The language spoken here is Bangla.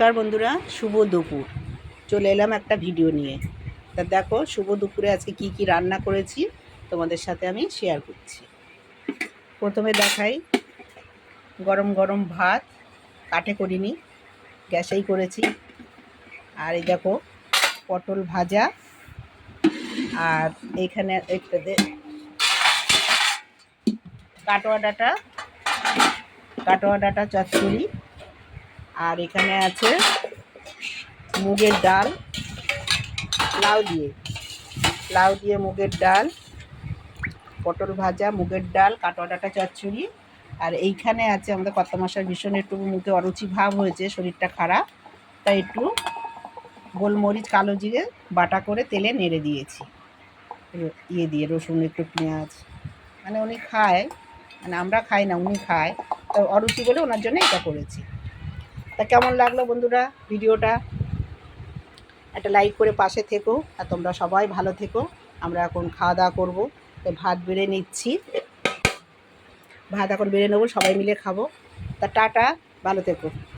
নমস্কার বন্ধুরা, শুভ দুপুর। চলে এলাম একটা ভিডিও নিয়ে। তা দেখো, শুভ দুপুরে আজকে কি কি রান্না করেছি, তোমাদের সাথে আমি শেয়ার করছি। প্রথমে দেখাই, গরম গরম ভাত, কাঠে করিনি, গ্যাসেই করেছি। আর এই দেখো, পটল ভাজা, আর এইখানে একটাতে কাটোয়া ডাটা কাটোয়া ডাটা চচ্চড়ি আর এখানে আছে মুগের ডাল, লাউ দিয়ে। লাউ দিয়ে মুগের ডাল, পটল ভাজা, মুগের ডাল, কাটোয়া ডাটা চচ্চড়ি। আর এইখানে আছে আমাদের কত মাসের ভীষণ একটু মুখে অরুচি ভাব হয়েছে, শরীরটা খারাপ। তাই একটু গোলমরিচ, কালো জিরে, বাটা করে তেলে নেড়ে দিয়েছি। ইয়ে দিয়ে, রসুন, একটু পেঁয়াজ। মানে উনি খায় মানে আমরা খাই না, উনি খায়। তো অরুচি বলে ওনার জন্য এটা করেছি। তা কেমন লাগল বন্ধুরা ভিডিওটা? একটা লাইক করে পাশে থেকো আর তোমরা সবাই ভালো থেকো। আমরা এখন খাওয়া দাওয়া করব। তো ভাত বেড়ে নিচ্ছি। ভাত এখন বেড়ে নেব, সবাই মিলে খাব। তা টাটা, ভালো থেকো।